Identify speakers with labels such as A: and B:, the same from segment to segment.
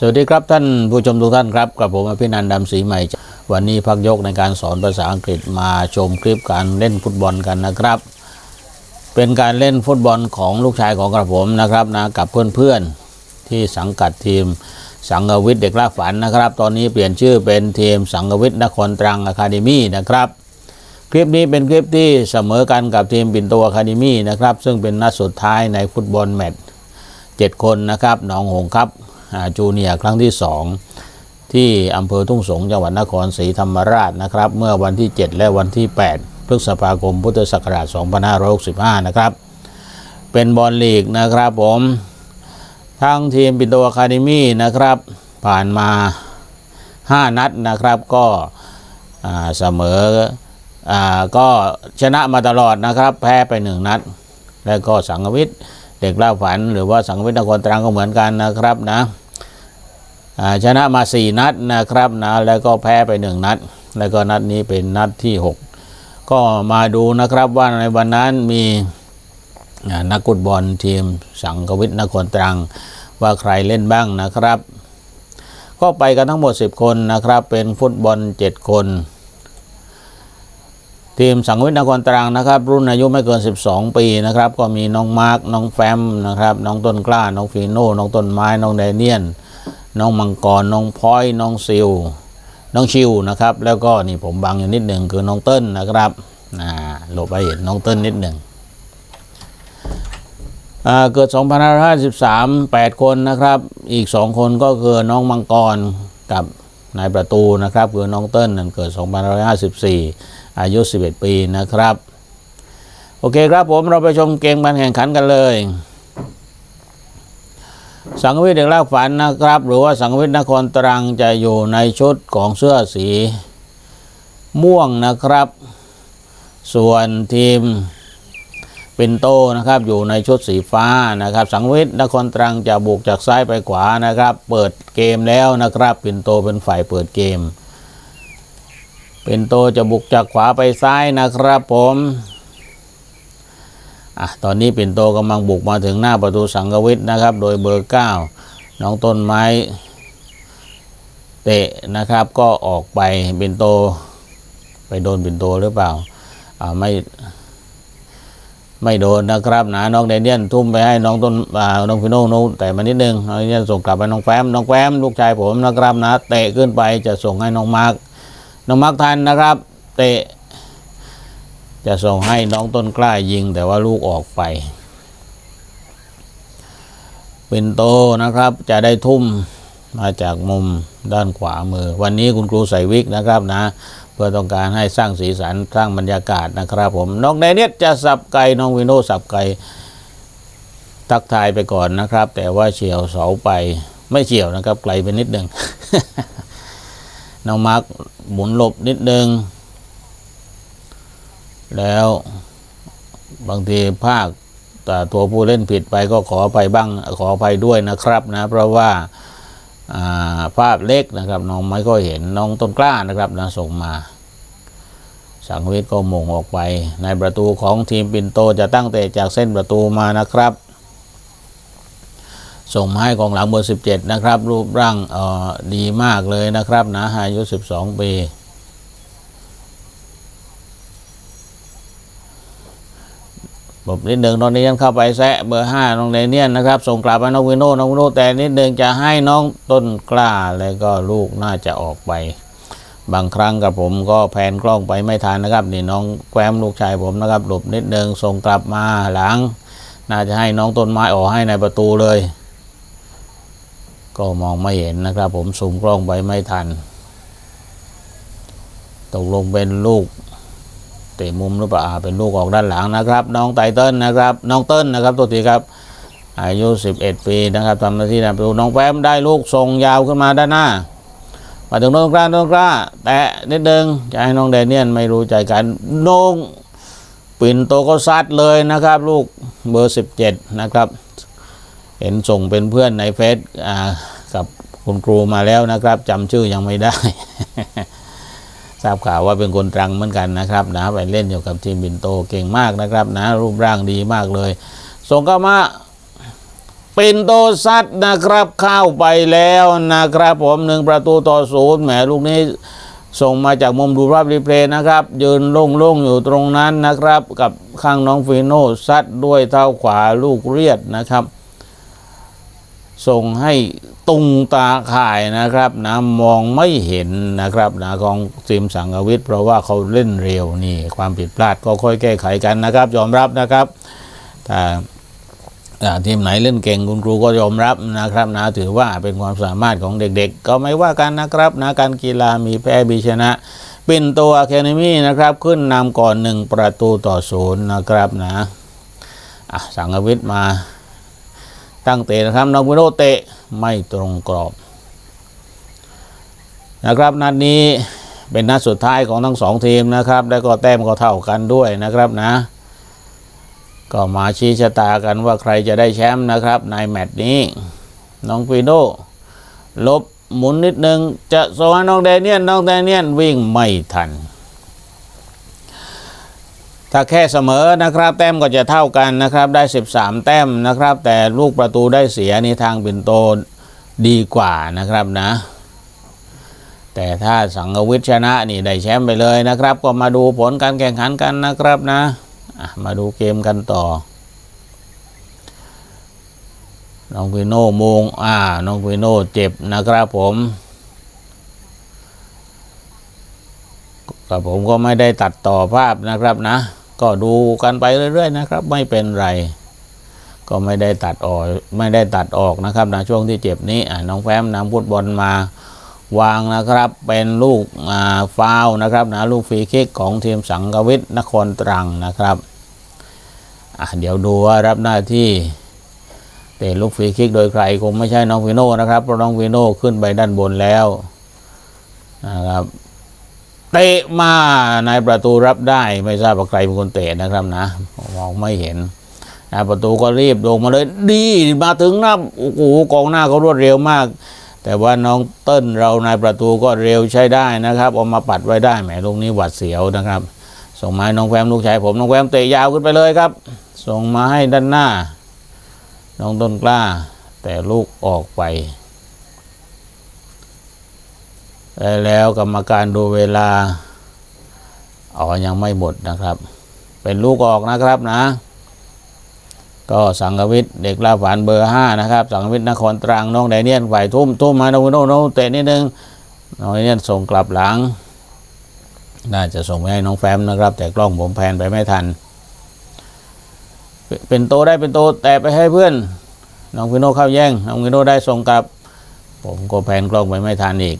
A: สวัสดีครับท่านผู้ชมทุกท่านครับกับผมอภินันท์ดำศรีใหม่ วันนี้พักยกในการสอนภาษาอังกฤษมาชมคลิปการเล่นฟุตบอลกันนะครับ เป็นการเล่นฟุตบอลของลูกชายของกระผมนะครับนะกับเพื่อนๆที่สังกัดทีมสังกวิทย์เด็กล่าฝันนะครับ ตอนนี้เปลี่ยนชื่อเป็นทีมสังกวิทย์นครตรังอะคาเดมี่นะครับคลิปนี้เป็นคลิปที่เสมอกันกับทีมปินโตอะคาเดมี่นะครับซึ่งเป็นนัดสุดท้ายในฟุตบอลแมตช์เจ็ดคนนะครับหนองหงส์ครับ จูเนียครั้งที่ 2 ที่อำเภอทุ่งสงจังหวัดนครศรีธรรมราชนะครับ เมื่อวันที่ 7 และวันที่ 8 พฤษภาคมพุทธศักราช 2565 นะครับ เป็นบอลลีกนะครับผมทั้งทีมปิโตอะคาเดมี่นะครับ ผ่านมา 5 นัดนะครับก็เสมออก็ชนะมาตลอดนะครับ แพ้ไป 1 นัด แล้วก็สังวิทย์ เด็กล่าฝันหรือว่าสังเวยนครตรังก็เหมือนกันนะครับนะชนะมา 4 นัดนะครับนะแล้วก็แพ้ไป 1 นัด แล้วก็นัดนี้เป็นนัดที่ 6 ก็มาดูนะครับว่าในวันนั้นมีนักกุตบอลทีมสังกวิทนครตรัง ว่าใครเล่นบ้างนะครับ ก็ไปกันทั้งหมด 10 คนนะครับเป็นฟุตบอล 7 คน ทีมสังเวิทนครตรังนะครับ รุ่นอายุไม่เกิน 12 ปีนะครับ ก็มีน้องมาร์กน้องแฟมนะครับ น้องต้นกล้า น้องฟีโน่ น้องต้นไม้ น้องแดเนียน น้องมังกร น้องพลอย น้องซิล น้องชิวนะครับ แล้วก็นี่ผมบังอยู่นิดหนึ่งคือน้องเติ้ลนะครับอ่าหลบไปเห็นน้องเติ้ลนิดหนึ่งอ่าเกิด 2553 8 คนนะครับ อีก 2 คนก็คือน้องมังกรกับนายประตูนะครับ คือน้องเติ้ลนั่นเกิด 2554 อายุ 11 ปีนะครับ โอเคครับผมเราไปชมเกมการแข่งขันกันเลย สังเวิทย์เด็กลากฝันนะครับ หรือว่าสังเวิทย์นครตรังจะอยู่ในชุดของเสื้อสี ม่วงนะครับ ส่วนทีมปินโตนะครับอยู่ในชุดสีฟ้านะครับ สังเวิทย์นครตรังจะบุกจากซ้ายไปขวานะครับ เปิดเกมแล้วนะครับปินโตเป็นฝ่ายเปิดเกม ป็นโตจะบุกจากขวาไปซ้ายนะครับผมอะตอนนี้ปิ่นโตกำลังบุกมาถึงหน้าประตูสังกวิทนะครับ โดยเบอร์ 9 น้องต้นไม้เตะนะครับ ก็ออกไปปิ่นโต ไปโดนปิ่นโตหรือเปล่าอ่าไม่ไม่โดนนะครับนะน้องเดนเนียนทุ่มไปให้น้องต้นอ่าน้องฟิโน่นู้แต่มานิดนึงน้องเดนเนียนส่งกลับไปน้องแฟมน้องแฟมลูกชายผมนะครับนะเตะขึ้นไปจะส่งให้น้องมาร์ค น้องมักทันนะครับ เตะ จะส่งให้น้องต้นกล้ายิง แต่ว่าลูกออกไป เป็นโตนะครับ จะได้ทุ่มมาจากมุมด้านขวามือ วันนี้คุณครูใส่วิกนะครับนะ เพื่อต้องการให้สร้างสีสันสร้างบรรยากาศนะครับผมน้องไดเนียจะสับไก่น้องวินโนสับไก่ทักทายไปก่อนนะครับ แต่ว่าเฉียวเสาไปไม่เฉียวนะครับ ไกลไปนิดหนึ่ง น้องมาร์กหมุนหลบนิดนึง แล้วบางทีภาคแต่ตัวผู้เล่นผิดไปก็ขอไปบ้างขอไปด้วยนะครับนะ เพราะว่าภาพเล็กนะครับ น้องไม่ก็เห็นน้องต้นกล้านะครับนะส่งมา สังเวชก็มงออกไป ในประตูของทีมปินโตจะตั้งเตะจากเส้นประตูมานะครับ ส่งมาให้กองหลังเบอร์17 นะครับ รูปร่างออดีมากเลยนะครับนะอายุ 12 ปีบบนิดหนึ่งน้องเนียนเข้าไปแซะเบอร์ห้าน้องเดเนียนนะครับ ส่งกลับไปน้องวิโน่น้องวิโน่แต่นิดหนึ่งจะให้น้องต้นกล้าแล้วก็ลูกน่าจะออกไป บางครั้งกับผมก็แพนกล้องไปไม่ทันนะครับ นี่น้องแกวมลูกชายผมนะครับหลบนิดหนึ่งส่งกลับมาหลัง น่าจะให้น้องต้นไม้ออกให้ในประตูเลย ก็มองไม่เห็นนะครับ ผมซูมกล้องไปไม่ทัน ตกลงเป็นลูกเตะมุมหรือเปล่าเป็นลูกออกด้านหลังนะครับ น้องไตเติ้ลนะครับ น้องเติ้ลนะครับตัวทีครับ อายุ 11 ปีนะครับทำหน้าที่นะตูน้องแฟมได้ลูกส่งยาวขึ้นมาด้านหน้ามาถึงน้องกล้าน้องกล้า แตะนิดนึงจะให้น้องแดเนียนไม่รู้ใจกันน้องปิ่นโตก็ซัดเลยนะครับ ลูกเบอร์ 17 นะครับ เห็นส่งเป็นเพื่อนในเฟซกับคุณครูมาแล้วนะครับจำชื่อยังไม่ได้ ทราบข่าวว่าเป็นคนตรังเหมือนกันนะครับนะไปเล่นอยู่กับทีมบินโตเก่งมากนะครับนะรูปร่างดีมากเลย ส่งเข้ามาเป็นโตซัดนะครับเข้าไปแล้วนะครับ ผมหนึ่งประตูต่อศูนย์แหมลูกนี้ส่งมาจากมุมดูภาพรีเพลย์นะครับ ยืนโล่งๆอยู่ตรงนั้นนะครับ กับข้างน้องฟีโน่ซัดด้วยเท้าขวาลูกเรียดนะครับ ส่งให้ตุงตาข่ายนะครับนะมองไม่เห็นนะครับนะของทีมสังกวิทย์เพราะว่าเขาเล่นเร็วนี่ความผิดพลาดก็ค่อยแก้ไขกันนะครับ ยอมรับนะครับถ้าอ่ทีมไหนเล่นเก่งคุณครูก็ยอมรับนะครับนะถือว่าเป็นความสามารถของเด็กๆ ก็ไม่ว่ากันนะครับนะการกีฬามีแพ้มีชนะเป็นตัวอะคาเดมี่นะครับขึ้นนำก่อนหนึ่งประตูต่อศูนย์นะครับนะะสังกวิทย์มา ตั้งเตะนะครับน้องวิโรจน์เตะไม่ตรงกรอบ นะครับนัดนี้เป็นนัดสุดท้ายของทั้งสองทีมนะครับ แล้วก็แต้มก็เท่ากันด้วยนะครับนะ ก็มาชี้ชะตากันว่าใครจะได้แชมป์นะครับ ในแมตช์นี้ น้องฟีโดลบหมุนนิดนึง จะสวนน้องแดเนียนน้องแดเนียนวิ่งไม่ทัน ถ้าแค่เสมอนะครับ แต้มก็จะเท่ากันนะครับได้ 13 แต้มนะครับ แต่ลูกประตูได้เสียนี่ทางปินโตดีกว่านะครับนะ แต่ถ้าสังกวิทย์ชนะนี่ได้แชมป์ไปเลยนะครับ ก็มาดูผลการแข่งขันกันนะครับนะมาดูเกมกันต่อน้องวิโน่โมงอ่าน้องวิโน่เจ็บนะครับผม กับผมก็ไม่ได้ตัดต่อภาพนะครับนะ ก็ดูกันไปเรื่อย ๆ นะครับ ไม่เป็นไร ก็ไม่ได้ตัดออกไม่ได้ตัดออกนะครับนะช่วงที่เจ็บนี้อ่าน้องแฟมนำฟุตบอลมาวางนะครับเป็นลูกอ่าฟาวนะครับนะลูกฟรีคิกของทีมสังกวิทนครตรังนะครับอะเดี๋ยวดูว่ารับหน้าที่เตะลูกฟรีคิกโดยใครคงไม่ใช่น้องวิโน่นะครับเพราะน้องวิโน่ขึ้นไปด้านบนแล้วนะครับ เตะมาในประตูรับได้ไม่ทราบว่าใครเป็นคนเตะนะครับนะมองไม่เห็นนะประตูก็รีบลงมาเลย ดีมาถึงหน้าโอ้โหกองหน้าเขารวดเร็วมาก แต่ว่าน้องเติ้ลเราในประตูก็เร็วใช้ได้นะครับเอามาปัดไว้ได้แหมลูกนี้หวัดเสียวนะครับ ส่งมาให้น้องแฟมลูกชายผมน้องแฟมเตะยาวขึ้นไปเลยครับ ส่งมาให้ด้านหน้า น้องต้นกล้า แต่ลูกออกไป แล้วกรรมการดูเวลาอ๋อยังไม่หมดนะครับ เป็นลูกออกนะครับนะ ก็สังกวิทย์เด็กลาฝันเบอร์ห้านะครับ สังกวิทย์นครตรังน้องไดเนียนฝ่ายทุ่มทุ่มมาน้องวิโนน้องเตะนิดนึงน้องไดเนียนส่งกลับหลัง น่าจะส่งไปให้น้องแฟมนะครับ แต่กล้องผมแพนไปไม่ทัน เป็นโตได้เป็นโตแต่ไปให้เพื่อน น้องวิโนเข้าแย่งน้องวิโนได้ส่งกลับ ผมก็แพนกล้องไปไม่ทันอีก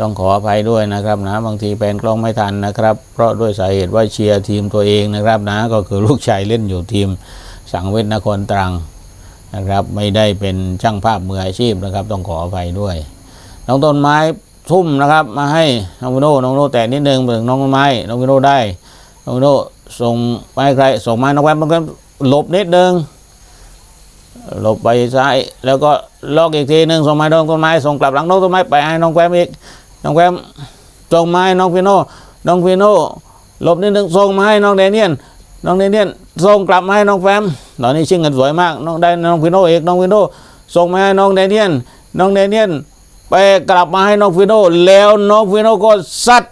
A: ต้องขออภัยด้วยนะครับนะบางทีแพนกล้องไม่ทันนะครับ เพราะด้วยสาเหตุว่าเชียร์ทีมตัวเองนะครับนะก็คือลูกชายเล่นอยู่ทีมสังเวชนครตรังนะครับ ไม่ได้เป็นช่างภาพมืออาชีพนะครับ ต้องขออภัยด้วย น้องต้นไม้ทุ่มนะครับ มาให้น้องวิโนน้องวิโนแตะนิดนึงถึงน้องต้นไม้น้องวิโนได้น้องวิโนส่งไปใครส่งมาน้องแวมน้องแวมหลบนิดนึงหลบไปซ้ายแล้วก็ล็อกอีกทีหนึ่งส่งมาน้องต้นไม้ส่งกลับหลังน้องต้นไม้ไปให้น้องแวมอีก น้องแคมส่งมาให้น้องฟิโน่น้องฟิโน่หลบนิดนึงส่งมาให้น้องเดเนียนน้องเดเนียนส่งกลับมาให้น้องแฟมตอนนี้ชิงกันสวยมากน้องได้น้องฟิโน่เอกน้องฟิโน่ส่งมาให้น้องเดเนียนน้องเดเนียนไปกลับมาให้น้องฟิโน่แล้วน้องฟิโน่ก็ซัด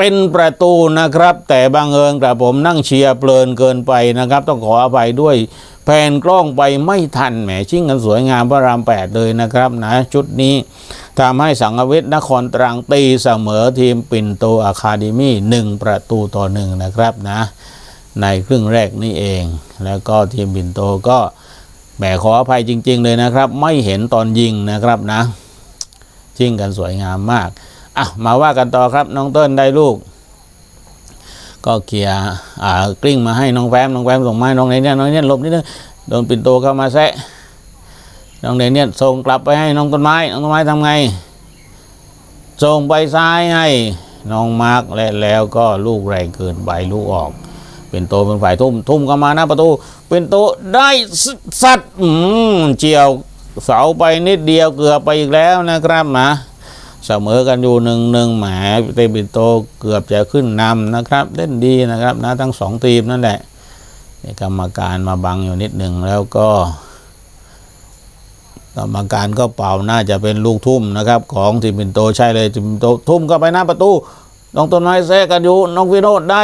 A: เป็นประตูนะครับ แต่บางเอิญกระผมนั่งเชียร์เพลินเกินไปนะครับ ต้องขออภัยด้วยแผนกล้องไปไม่ทันแหมชิ่งกันสวยงามพระรามแปดเลยนะครับนะชุดนี้ทำให้สังกวิทนครตรังตีเสมอทีมปิ่นโตอะคาเดมี่หนึ่งประตูต่อหนึ่งนะครับนะ ในครึ่งแรกนี่เอง แล้วก็ทีมปิ่นโตก็แหมขออภัยจริง ๆ เลยนะครับ ไม่เห็นตอนยิงนะครับนะชิ่งกันสวยงามมาก อะมาว่ากันต่อครับ น้องเติ้ลได้ลูก ก็เกียร์อ่ากลิ้งมาให้น้องแฟมน้องแฟมส่งมาให้น้องเนเนี่ยน้องเนี่ยหลบนิดนึงโดนปิ่นโตเข้ามาแซะน้องเนเนี่ยส่งกลับไปให้น้องต้นไม้น้องต้นไม้ทำไงส่งไปซ้ายให้น้องมาร์กและแล้วก็ลูกแรงเกินไปลูกออก เป็นโตเป็นฝ่ายทุ่มทุ่มเข้ามาหน้าประตู เป็นโตได้สัตว์เจียวเสาไปนิดเดียวเกือบไปอีกแล้วนะครับนะ เสมอกันอยู่หนึ่งหนึ่งแหมเตปิโตเกือบจะขึ้นนำนะครับ เล่นดีนะครับนะทั้งสองทีมนั่นแหละกรรมการมาบังอยู่นิดหนึ่งแล้วก็กรรมการก็เป่าน่าจะเป็นลูกทุ่มนะครับ ของทีมินโตใช่เลยทีมินโตทุ่มเข้าไปหน้าประตูน้องต้นไม้แซะกันอยู่น้องวิโรดได้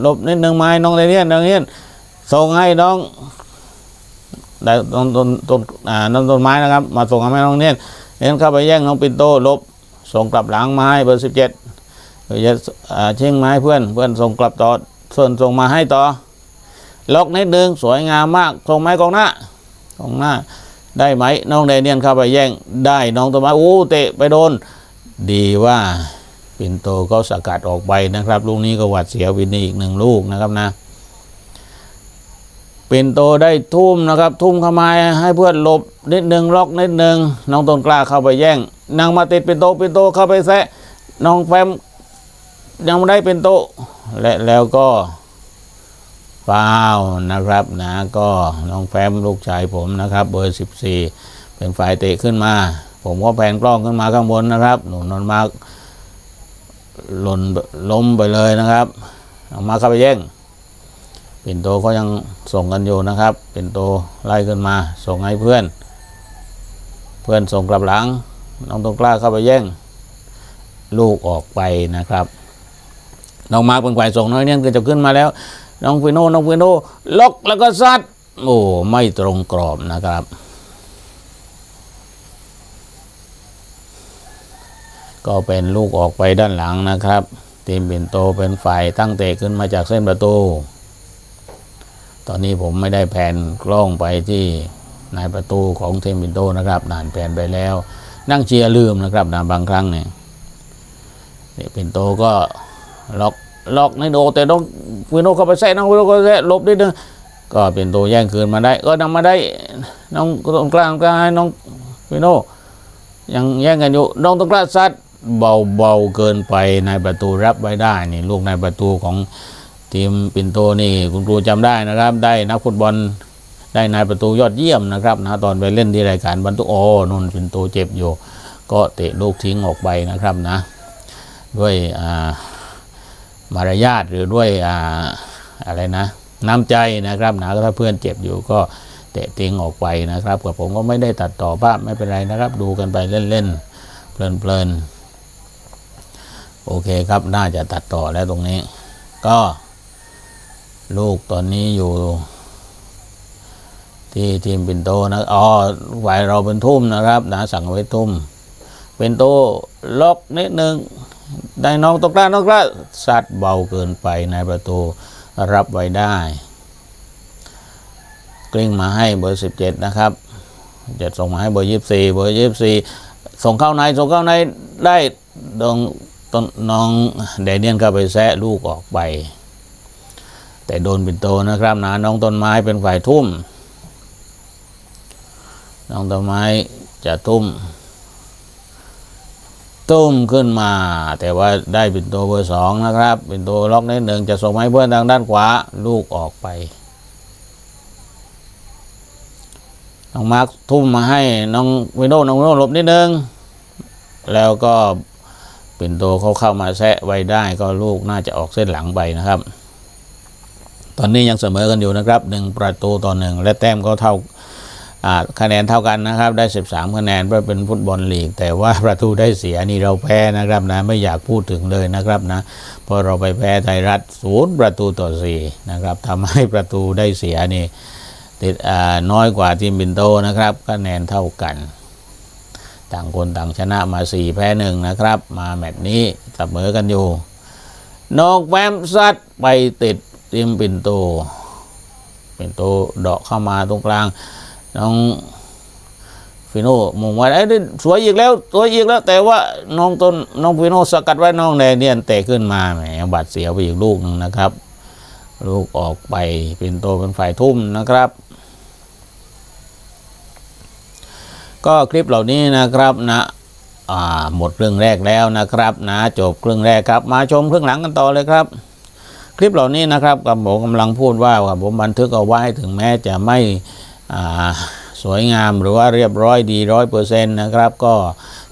A: หลบนิดหนึ่งไม้น้องเดเนียนน้องเนียนส่งให้น้องได้ต้นต้นต้นอ่าน้องต้นไม้นะครับ มาส่งให้น้องเนียน เนียนเข้าไปแย่งน้องปินโตลบ ส่งกลับหลังมาให้เบอร์สิบเจ็ดเพื่อจะเชิงไม้เพื่อนเพื่อนส่งกลับต่อส่วนส่งมาให้ต่อ ล็อกนิดนึงสวยงามมากส่งไม้กองหน้ากองหน้า ได้ไหมน้องเดเนียนเข้าไปแย่งได้น้องต้นไม้โอ้เตะไปโดน ดีว่าปินโตเขาสกัดออกไปนะครับ ลูกนี้ก็หวัดเสียววินนี่อีกหนึ่งลูกนะครับนะ ปิ่นโตได้ทุ่มนะครับ ทุ่มเข้ามาให้เพื่อนหลบนิดหนึ่งล็อกนิดหนึ่งน้องต้นกล้าเข้าไปแย่งนางมาติดปิ่นโตปิ่นโตเข้าไปแซะน้องแฟมยังไม่ได้ปิ่นโตและแล้วก็ฟาวนะครับนะก็น้องแฟมลูกชายผมนะครับ เบอร์สิบสี่เป็นฝ่ายเตะขึ้นมา ผมก็แผนกล้องขึ้นมาข้างบนนะครับ หนุนนนมาหล่นล้มไปเลยนะครับเอามาเข้าไปแย่ง ปิ่นโตก็ยังส่งกันอยู่นะครับปิ่นโตไล่ขึ้นมาส่งให้เพื่อน เพื่อนส่งกลับหลัง น้องตรงกล้าเข้าไปแย่ง ลูกออกไปนะครับน้องมาร์คเป็นฝ่ายส่งน้อยเนี่ยก็จะขึ้นมาแล้ว น้องฟิโน่น้องฟิโน่ล็อกแล้วก็ซัดโอ้ไม่ตรงกรอบนะครับ ก็เป็นลูกออกไปด้านหลังนะครับ ทีมปิ่นโตเป็นฝ่ายตั้งเตะขึ้นมาจากเส้นประตู ตอนนี้ผมไม่ได้แผนกล้องไปที่นายประตูของเทมปิ่นโตนะครับนานแผนไปแล้ว นั่งเชียร์ลืมนะครับนะบางครั้งเนี่ยเนี่ยเปิ่นโตก็ล็อกล็อกในโดแต่ต้องวิโนเข้าไปแซะน้องวิโนก็แซะหลบนิดนึงก็เปิ่นโตแย่งคืนมาได้ ก็นำมาได้น้องตรงกลางกลางให้น้องวิโนยังแย่งกันอยู่น้องตรงกล้าซัดเบาเบาๆเกินไปในประตูรับไว้ได้นี่ลูกในประตูของ ทีมปินโตนี่คุณครูจำได้นะครับ ได้นักฟุตบอลได้นายประตูยอดเยี่ยมนะครับนะตอนไปเล่นที่รายการบรรทุกโอ้นนปินโตเจ็บอยู่ ก็เตะลูกทิ้งออกไปนะครับนะ ด้วยอามารยาทหรือด้วยออะไรนะ น้ำใจนะครับนะถ้าเพื่อนเจ็บอยู่ก็เตะทิ้งออกไปนะครับกับผมก็ไม่ได้ตัดต่อภาพไม่เป็นไรนะครับ ดูกันไปเล่นๆเพลินๆโอเคครับน่าจะตัดต่อแล้วตรงนี้ ก็ ลูกตอนนี้อยู่ ที่ทีมเปินโตนะอ๋อฝ่ายเราเป็นทุ่มนะครับนะสั่งไว้ทุ่ม เป็นโตล็อกนิดนึงได้น้องตกกล้าน้องกล้าสัดเบาเกินไปในประตูรับไว้ได้ กลิ้งมาให้เบอร์สิบเจ็ดนะครับจะส่งมาให้เบอร์ยี่สี่เบอร์ยี่สี่ส่งเข้าในส่งเข้าในได้ดองต้นน้องเดเนียนเข้าไปแซะลูกออกไป แต่โดนปินโตนะครับนะน้องต้นไม้เป็นฝ่ายทุ่ม น้องต้นไม้จะทุ่ม ตุ้มขึ้นมา แต่ว่าได้ปิ่นโตเบอร์สองนะครับปิ่นโตล็อกนิดหนึ่งจะส่งให้เพื่อนทางด้านขวาลูกออกไปน้องมาร์คทุ่มมาให้น้องวินโดน้องวินโดหลบนิดนึง แล้วก็ปิ่นโตเขาเข้ามาแซะไว้ได้ก็ลูกน่าจะออกเส้นหลังไปนะครับ ตอนนี้ยังเสมอกันอยู่นะครับหนึ่งประตูต่อหนึ่งและแต้มก็เท่าคะแนนเท่ากันนะครับ ได้ 13 คะแนนเพราะเป็นฟุตบอลลีก แต่ว่าประตูได้เสียนี่เราแพ้นะครับนะไม่อยากพูดถึงเลยนะครับนะเพราะเราไปแพ้ไทยรัฐศูนย์ประตูต่อสี่นะครับทำให้ประตูได้เสียนี่ติดน้อยกว่าทีมบินโตนะครับคะแนนเท่ากัน ต่างคนต่างชนะมา 4 แพ้หนึ่งนะครับ มาแมตช์นี้เสมอกันอยู่นอกแวมซัดไปติด ทีมปินโตปินโตเดาะเข้ามาตรงกลาง น้องฟิโน่มองไว้ไอ้นี่สวยอีกแล้วสวยอีกแล้ว แต่ว่าน้องต้นน้องฟิโน่สกัดไว้น้องแดงเนี่ยเตะขึ้นมาแหมบาดเสียไปอีกลูกหนึ่งนะครับ ลูกออกไปปินโตเป็นฝ่ายทุ่มนะครับก็คลิปเหล่านี้นะครับนะหมดเรื่องแรกแล้วนะครับ นะจบครึ่องแรกครับ มาชมครึ่องหลังกันต่อเลยครับ คลิปเหล่านี้นะครับกับผมกำลังพูดว่าว่าผมบันทึกเอาไว้ถึงแม้จะไม่สวยงามหรือว่าเรียบร้อยดีร้อยเปอร์เซ็นต์นะครับ ก็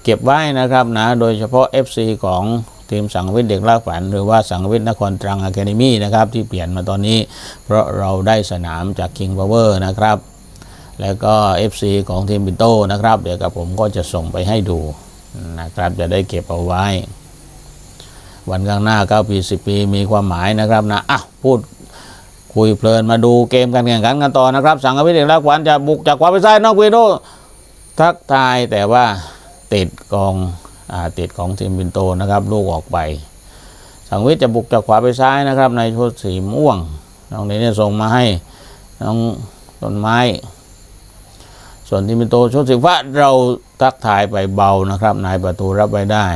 A: เก็บไว้นะครับนะโดยเฉพาะ FC ของทีมสังวิทย์เด็กลากฝัน หรือว่าสังวิทย์นครตรังอะคาเดมี่นะครับที่เปลี่ยนมาตอนนี้ เพราะเราได้สนามจาก King Power นะครับ แล้วก็ FC ของทีมบินโตนะครับ เดี๋ยวกับผมก็จะส่งไปให้ดูนะครับจะได้เก็บเอาไว้ วันข้างหน้า9ปี10ปีมีความหมายนะครับนะอะพูดคุยเพลินมาดูเกมการแข่งขันกันต่อนะครับ สังวิทย์เด็กลากฝันจะบุกจากขวาไปซ้ายนอกวีโดทักทายแต่ว่าติดกองอาติดของทีมบินโตนะครับ ลูกออกไป สังวิทย์จะบุกจากขวาไปซ้ายนะครับ ในชุดสีม่วงน้องนี้เนี่ยส่งมาให้น้องต้นไม้ ส่วนทีมบินโตชุดสีฟ้าเราทักทายไปเบานะครับ นายประตูรับไว้ได้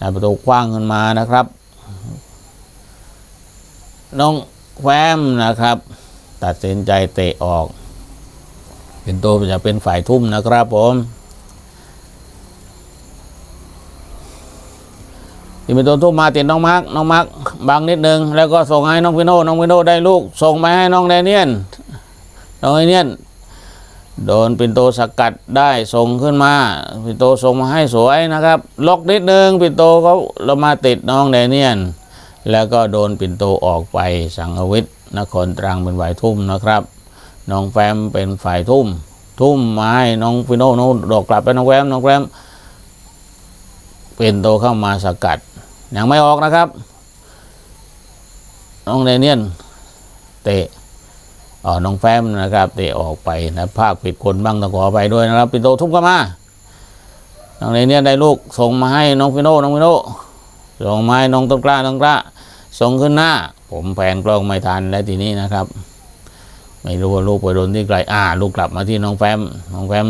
A: นายประตูคว้างขึ้นมานะครับ น้องแฟมนะครับ ตัดสินใจเตะออก เป็นโตจะเป็นฝ่ายทุ่มนะครับผมที่เป็นตัวทุ่มมาติดน้องมาร์กน้องมาร์กบังนิดนึง แล้วก็ส่งให้น้องพิโน่น้องพิโน่ได้ลูก ส่งไปให้น้องแดเนียนน้องแดเนียน โดนปินโตสกัดได้ส่งขึ้นมาปินโตส่งมาให้สวยนะครับล็อกนิดนึงปินโตเขาเรามาติดน้องแดเนียน แล้วก็โดนปินโตออกไปสังวิทย์นครตรังเป็นฝ่ายทุ่มนะครับน้องแฟมเป็นฝ่ายทุ่ม ทุ่มมาให้น้องฟิโน่น้องดอกกลับไปน้องแฟมน้องแฟมเป็นโตเข้ามาสกัดยังไม่ออกนะครับ น้องเดเนียนเตะ น้องแฟมนะครับเตะออกไปนะภาคผิดคนบ้างต้องขอไปด้วยนะครับปิโตทุ่มเข้ามาน้องเดเนี่ยได้ลูกส่งมาให้น้องฟิโนน้องฟิโนส่งมาให้น้องต้นกล้าต้นกล้าส่งขึ้นหน้า ผมแผนกล้องไม่ทันแล้วทีนี้นะครับ ไม่รู้ว่าลูกไปโดนที่ไกลอ่า ลูกกลับมาที่น้องแฟมน้องแฟม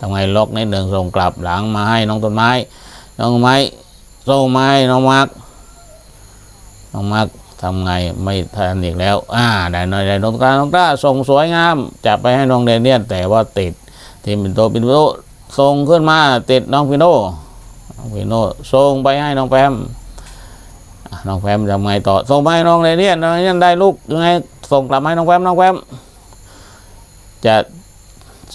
A: ทำไงล็อกนิดหนึ่งส่งกลับหลังมาให้น้องต้นไม้ น้องไม้ส่งไม้น้องมาร์กน้องมาร์ก ทำไงไม่ทันอีกแล้ว อ่าได้หน่อยได้น้องกล้าน้องกล้าส่งสวยงามจับไปให้น้องเดนเนียนแต่ว่าติดทีมปินโตปินโตส่งขึ้นมาติดน้องพิโนพิโนส่งไปให้น้องแฟมน้องแฟมทำไงต่อส่งไปให้น้องเดนเนียนน้องเดนเนียนได้ลูกยังไงส่งกลับให้น้องแฟมน้องแฟมจะ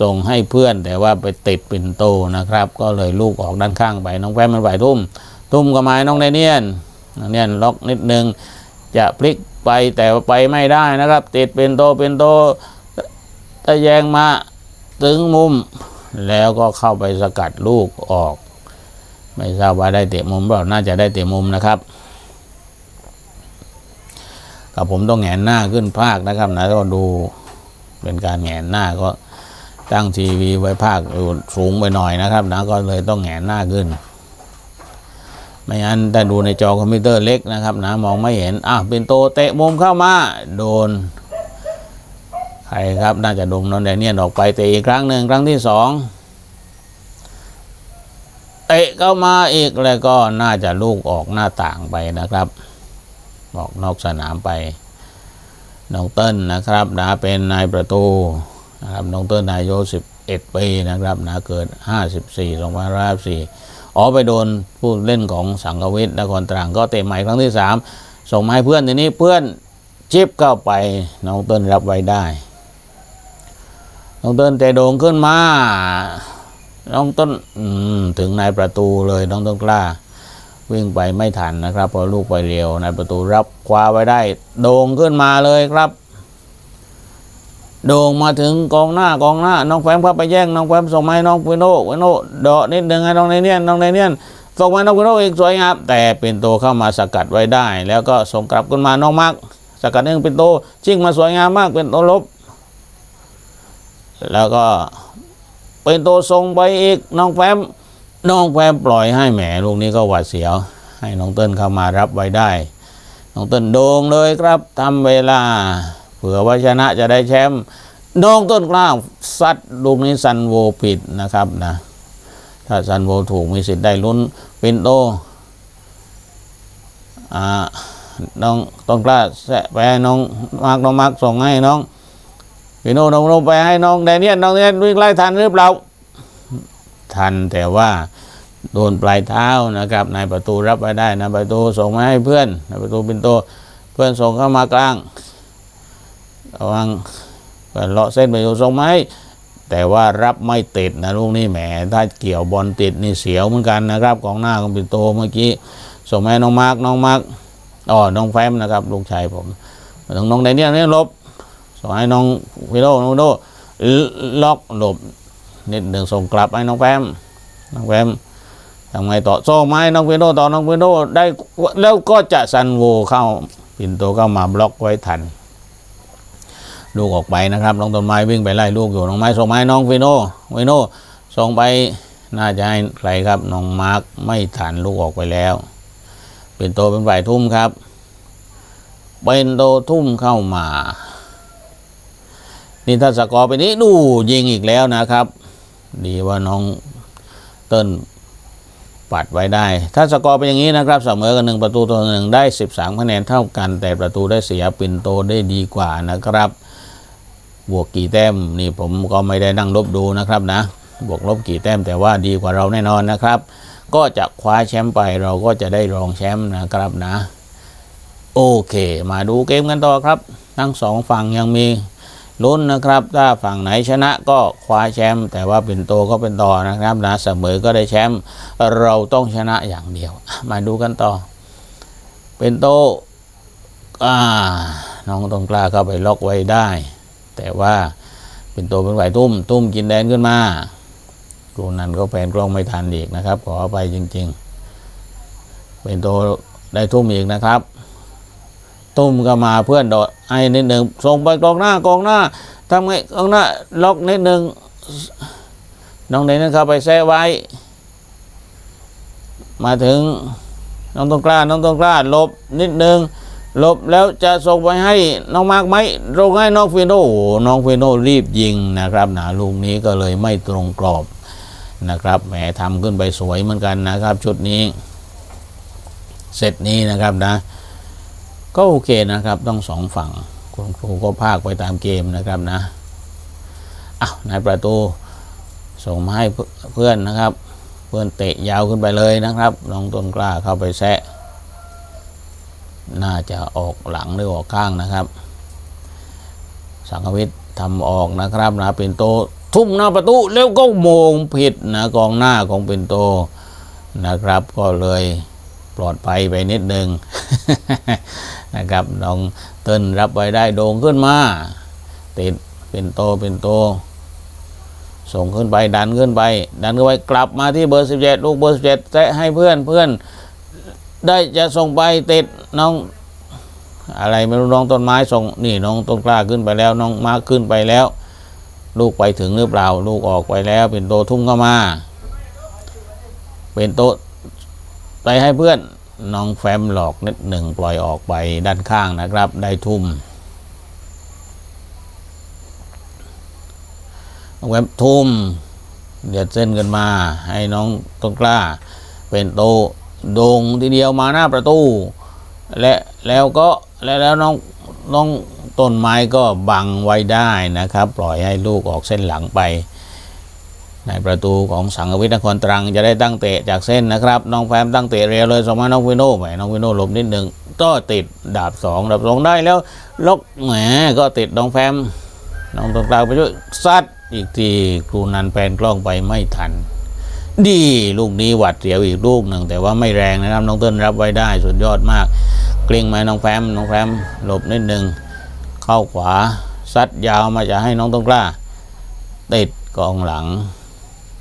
A: ส่งให้เพื่อนแต่ว่าไปติดปินโตนะครับ ก็เลยลูกออกด้านข้างไปน้องแฟมมันฝ่ายทุ่ม ทุ่มก็มาให้น้องเดเนียนเดเนียนล็อกนิดนึง จะพลิกไปแต่ไปไม่ได้นะครับ ติดเป็นโตเป็นโตตะแยงมาถึงมุม แล้วก็เข้าไปสกัดลูกออก ไม่ทราบว่าได้เตะมุมเปล่าน่าจะได้เตะมุมนะครับกับผมต้องแหงนหน้าขึ้นภาคนะครับนะก็ดูเป็นการแหงนหน้าก็ตั้งทีวีไว้ภาคอยู่สูงไปหน่อยนะครับนะก็เลยต้องแหงนหน้าขึ้น ไม่งั้นถ้าดูในจอคอมพิวเตอร์เล็กนะครับนะมองไม่เห็นอะเป็นโตเตะมุมเข้ามาโดนใครครับน่าจะโดนนอนแดเนียนออกไปเตะอีกครั้งหนึ่งครั้งที่สองเตะเข้ามาอีกแล้วก็น่าจะลูกออกหน้าต่างไปนะครับ ออกนอกสนามไปน้องเติ้ลนะครับนะเป็นนายประตูนะครับน้องเติ้ลนายโย11ปีนะครับนะเกิด54 2554อ๋ อ๋อไปโดนผู้เล่นของสังกวิทย์นครตรังก็เตะใหม่ครั้งที่ 3 ส่งมาให้เพื่อนทีนี้เพื่อนชิปเข้าไปน้องเติ้ลรับไว้ได้น้องเติ้ลเตะโด่งขึ้นมาน้องต้นถึงนายประตูเลยน้องต้นกล้า วิ่งไปไม่ทันนะครับเพราะลูกไปเร็วนายประตูรับคว้าไว้ได้ โด่งขึ้นมาเลยครับ โด่งมาถึงกองหน้ากองหน้า น้องแฟมเข้าไปแย่งน้องแฟมส่งมาให้น้องฟิโน่ฟิโนเดาะนิดนึงให้น้องเนเนียนน้องเนเนียนส่งมาให้น้องฟิโนอีกสวยงามแต่เป็นโตเข้ามาสกัดไว้ได้ แล้วก็ส่งกลับขึ้นมาน้องมากสกัดนึงเป็นโตชิงมาสวยงามมากเป็นโตลบ แล้วก็เป็นโตส่งไปอีกน้องแฟมน้องแฟมปล่อยให้แหมลูกนี้ก็หวาดเสียว ให้น้องเติ้ลเข้ามารับไว้ได้ น้องเติ้ลโด่งเลยครับทำเวลา เผื่อว่าชนะจะได้แชมป์น้องต้นกล้าซัดลูกนี้ซันโวผิดนะครับนะถ้าซันโวถูกมีสิทธิ์ได้ลุ้นป็นโตอ่าน้องต้นกล้าแสะไปให้น้องมาร์กน้องมาร์กส่งให้น้องพี่โน่น้องลงไปให้น้องแดเนียนน้องแดเนียนวิ่งไล่ทันหรือเปล่าทันแต่ว่าโดนปลายเท้านะครับนายประตูรับไว้ได้นายประตูส่งมาให้เพื่อนนายประตูป็นโตเพื่อนส่งเข้ามากลาง ระวังเลาะเส้นไปอยู่ทรงไม้แต่ว่ารับไม่ติดนะลูกนี่แหมถ้าเกี่ยวบอลติดนี่เสียวเหมือนกันนะครับกองหน้าของปิโตเมื่อกี้ส่งให้น้องมาร์กน้องมาร์กอ๋อน้องแฟมนะครับลูกชายผมน้องน้องไดเนียนี่ลบส่งให้น้องวิโรน้องวิโรล็อกหลบนิดหนึ่งส่งกลับให้น้องแฟมน้องแฟมทำไงต่อส่งมาให้น้องวิโรต่อน้องวิโรได้แล้วก็จะซันโวเข้าปินโตเข้ามาบล็อกไว้ทัน ลูกออกไปนะครับน้องต้นไม้วิ่งไปไล่ลูกอยู่น้องไม้ส่งไม้น้องฟิโนฟิโนส่งไปน่าจะให้ใครครับน้องมาร์กไม่ทันลูกออกไปแล้ว เป็นโตเป็นฝ่ายทุ่มครับ เป็นโตทุ่มเข้ามานี่ถ้าสกอร์ไปนี้ดูยิงอีกแล้วนะครับ ดีว่าน้องเติ้ลปัดไว้ได้ ถ้าสกอร์เป็นอย่างนี้นะครับ เสมอกันหนึ่งประตูต่อหนึ่งได้ 13คะแนนเท่ากัน แต่ประตูได้เสียปินโตได้ดีกว่านะครับ บวกกี่แต้มนี่ผมก็ไม่ได้นั่งลบดูนะครับนะ บวกลบกี่แต้มแต่ว่าดีกว่าเราแน่นอนนะครับ ก็จะคว้าแชมป์ไปเราก็จะได้รองแชมป์นะครับนะ โอเค มาดูเกมกันต่อครับ ทั้งสองฝั่งยังมีลุ้นนะครับ ถ้าฝั่งไหนชนะก็คว้าแชมป์แต่ว่าเป็นโตก็เป็นต่อนะครับนะเสมอก็ได้แชมป์เราต้องชนะอย่างเดียว มาดูกันต่อ เป็นโตอ่าน้องต้องกล้าเข้าไปล็อกไว้ได้ แต่ว่าเป็นตัวเป็นไหวตุ้ม ตุ้มกินแดนขึ้นมาครูนันก็แผนกล้องไม่ทันอีกนะครับ ขออภัยจริง ๆ เป็นตัวได้ทุ่มอีกนะครับ ตุ้มก็มาเพื่อนโดดไอ้นิดหนึ่งส่งไปกองหน้ากองหน้าทำไงกองหน้าล็อกนิดหนึ่งน้องเดนนั้นเข้าไปแซะไว้ มาถึงน้องต้องกล้าน้องต้องกล้าลบนิดหนึ่ง หลบแล้วจะส่งไปให้น้องมาร์กไหมลงให้น้องฟิโนโอ้น้องฟิโนรีบยิงนะครับหนาลูกนี้ก็เลยไม่ตรงกรอบนะครับแหมทำขึ้นไปสวยเหมือนกันนะครับ ชุดนี้เซตนี้นะครับนะ ก็โอเคนะครับต้องสองฝั่งคุณครูก็พากไปตามเกมนะครับนะอ้าวนายประตูส่งมาให้เพื่อนนะครับ เพื่อนเตะยาวขึ้นไปเลยนะครับ น้องต้นกล้าเข้าไปแซะ จะออกหลังหรือออกข้างนะครับ สังกวิทย์ทำออกนะครับนะเป็นโตทุ่มหน้าประตูแล้วก็โมงผิดนะกองหน้าของเป็นโตนะครับ ก็เลยปลอดภัยไปนิดนึงนะครับน้องเติ้นรับไว้ได้โด่งขึ้นมา ติดเป็นโตเป็นโต ส่งขึ้นไปดันขึ้นไป ดันขึ้นไปกลับมาที่เบอร์สิบเจ็ดลูกเบอร์สิบเจ็ดแตะให้เพื่อนเพื่อนได้จะส่งไปติดน้อง อะไรไม่รู้น้องต้นไม้ส่งนี่น้องต้นกล้าขึ้นไปแล้ว น้องมาขึ้นไปแล้ว ลูกไปถึงหรือเปล่า ลูกออกไปแล้ว เป็นโตทุ่มเข้ามา เป็นโตไปให้เพื่อนน้องแฟมหลอกนิดหนึ่งปล่อยออกไปด้านข้างนะครับ ได้ทุ่มแฟมทุ่มเดียดเส้นกันมา ให้น้องต้นกล้า เป็นโตโด่งทีเดียวมาหน้าประตู และแล้วก็ และแล้วน้องน้องต้นไม้ก็บังไว้ได้นะครับ ปล่อยให้ลูกออกเส้นหลังไป ในประตูของสังกวิทนครตรังจะได้ตั้งเตะจากเส้นนะครับ น้องแฟมตั้งเตะเร็วเลยสองมาน้องวิโน่ไปน้องวิโน่หลบนิดหนึ่งก็ติดดาบสองดาบสองได้แล้วล็อกแหมก็ติดน้องแฟมน้องตรงกลางไปช่วยซัดอีกทีครูนันแปลนกล้องไปไม่ทัน ดีลูกนี้หวัดเสียวอีกลูกหนึ่งแต่ว่าไม่แรงนะครับน้องเต้นรับไว้ได้สุดยอดมาก กลิ้งไหมน้องแฟมน้องแฟมหลบนิดหนึ่งเข้าขวาซัดยาวมาจะให้น้องต้งกล้า ติดกองหลัง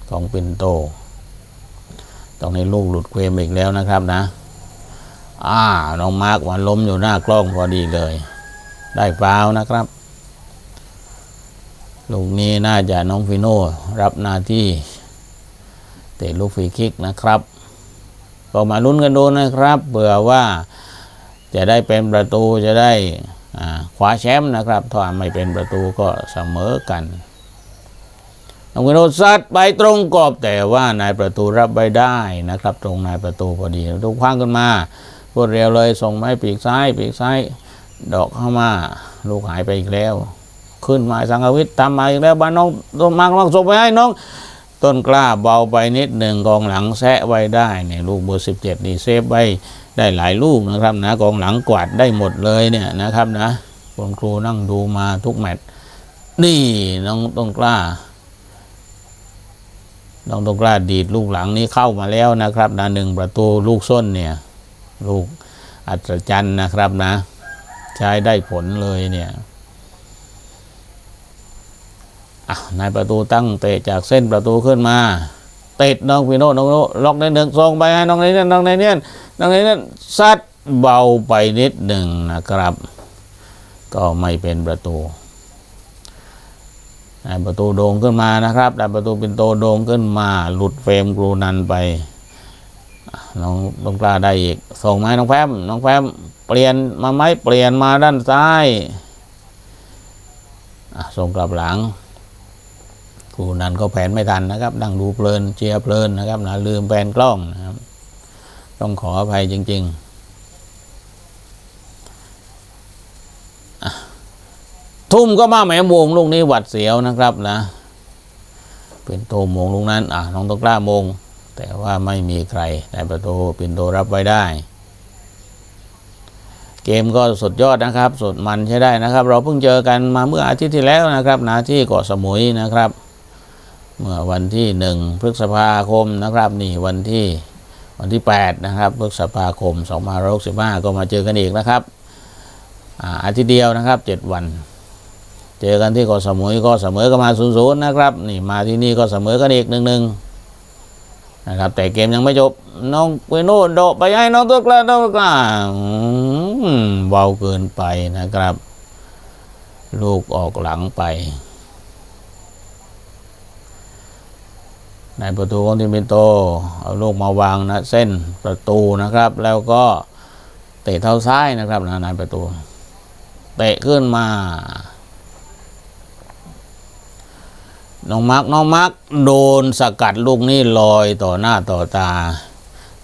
A: ของปินโตตรงนี้ลูกหลุดเควมอีกแล้วนะครับนะอ่าน้องมาร์กวันล้มอยู่หน้ากล้องพอดีเลย ได้ฟาวนะครับ ลูกนี้น่าจะน้องฟิโน่รับหน้าที่เตะลูกฟรีคิกนะครับก็มาลุ้นกันดูนะครับเผื่อว่า จะได้เป็นประตูจะได้คว้าแชมป์นะครับ ถ้าไม่เป็นประตูก็เสมอกันน้องวิโรจน์ซัดไปตรงกรอบแต่ว่านายประตูรับไว้ได้นะครับ ตรงนายประตูพอดีทุกคว้างขึ้นมารวดเร็วเลยส่งไม้ปีกซ้ายปีกซ้ายดอกเข้ามา ลูกหายไปอีกแล้ว ขึ้นมาสังกวิทย์ทำมาอีกแล้วบ้านน้องต้นมากลังส่งไปให้น้อง ต้นกล้าเบาไปนิดหนึ่งกองหลังแซะไว้ได้เนี่ยลูกเบอร์สิบเจ็ดนี่เซฟไว้ ได้หลายลูกนะครับนะกองหลังกวาดได้หมดเลยเนี่ยนะครับนะคุณครูนั่งดูมาทุกแมตช์นี่น้องต้นกล้าน้องต้องกล้าดีดลูกหลังนี้เข้ามาแล้วนะครับนะหนึ่งประตูลูกส้นเนี่ย ลูกอัศจรรย์นะครับนะ ใช้ได้ผลเลยเนี่ยอะนายประตูตั้งเตะจากเส้นประตูขึ้นมา ติดน้องพิโนน้องโนล็อกในหนึ่งส่งไปให้น้องในเนี่ยน้องในเนี่ยน้องในเนี่ยซัดเบาไปนิดหนึ่งนะครับ ก็ไม่เป็นประตูได้ประตูโด่งขึ้นมานะครับได้ประตูเป็นโตโด่งขึ้นมา หลุดเฟรมกรูนันไปน้องต้องกล้าได้อีก ส่งมาน้องแฟมน้องแฟมเปลี่ยนมาไหมเปลี่ยนมาด้านซ้ายส่งกลับหลัง ครูนันก็แผนไม่ทันนะครับนั่งดูเพลินเชียร์เพลินนะครับนะลืมแผนกล้องนะครับ ต้องขออภัยจริงๆ ทุ่มก็มาแหมโมงลูกนี้หวัดเสียวนะครับนะ เป็นโตมงลูกนั้นอะน้องต้องกล้ามง แต่ว่าไม่มีใครได้ประตูเป็นโตรับไว้ได้เกมก็สุดยอดนะครับ สุดมันใช้ได้นะครับ เราเพิ่งเจอกันมาเมื่ออาทิตย์ที่แล้วนะครับนะที่เกาะสมุยนะครับ เมื่อวันที่หนึ่งพฤษภาคมนะครับนี่วันที่วันที่ 8 นะครับพฤษภาคม2565 ก็มาเจอกันอีกนะครับอาทิตย์เดียวนะครับ 7 วัน เจอกันที่เกาะสมุยก็เสมอกันมา0ูนย์นะครับนี่มาที่นี่ก็เสมอกันอีกหนึ่งหนึ่งนะครับแต่เกมยังไม่จบน้องเวโนโดไปให้น้องตัวกลางตัวกลางเบาเกินไปนะครับ ลูกออกหลังไป ในประตูของทีมเป็นโต เอาลูกมาวางนะเส้นประตูนะครับ แล้วก็เตะเท้าซ้ายนะครับนะในประตู เตะขึ้นมา น้องมักน้องมักโดนสกัดลูกนี้ลอยต่อหน้าต่อตา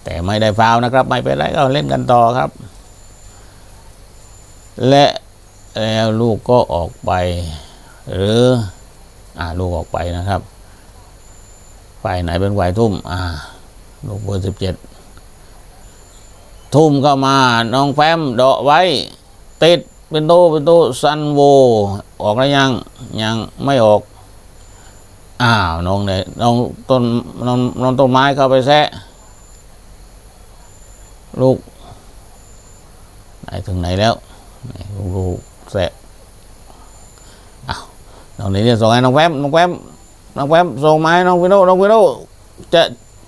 A: แต่ไม่ได้ฟาวนะครับ ไม่เป็นไรก็เล่นกันต่อครับ และแล้วลูกก็ออกไป หรืออ่าลูกออกไปนะครับ ฝ่ายไหนเป็นฝ่ายทุ่ม อ่าลูกเบอร์สิบเจ็ดทุ่มเข้ามาน้องแฟมเดาะไว้ ติดเป็นโตเป็นโตซันโว ออกแล้วยัง ยังไม่ออก อ้าวน้องเนี่ยน้องต้นน้องน้องต้นไม้เข้าไปแซะลูกไหนถึงไหนแล้วลูกแซะอ้าวน้องนี่เนี่ยส่งให้น้องแฟมน้องแฟม น้องแฟมส่งไม้น้องวิโนน้องวิโนจะ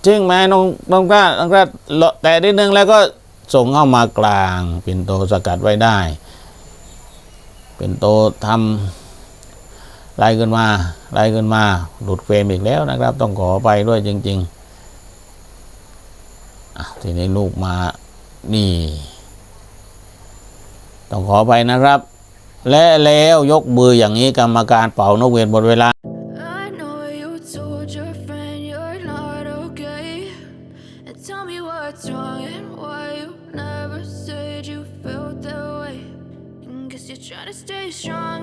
A: ชิ่งไม้น้องน้องกล้าน้องกล้าแต่นิดนึงแล้วก็ส่งเข้ามากลางปินโตสกัดไว้ได้เป็นโตทำไล่ขึ้นมาไล่ขึ้นมา หลุดเฟรมอีกแล้วนะครับ ต้องขอไปด้วยจริงๆทีนี้ลูกมานี่ ต้องขอไปนะครับ และแล้วยกมืออย่างนี้กรรมการเป่านกเวียนหมดเวลา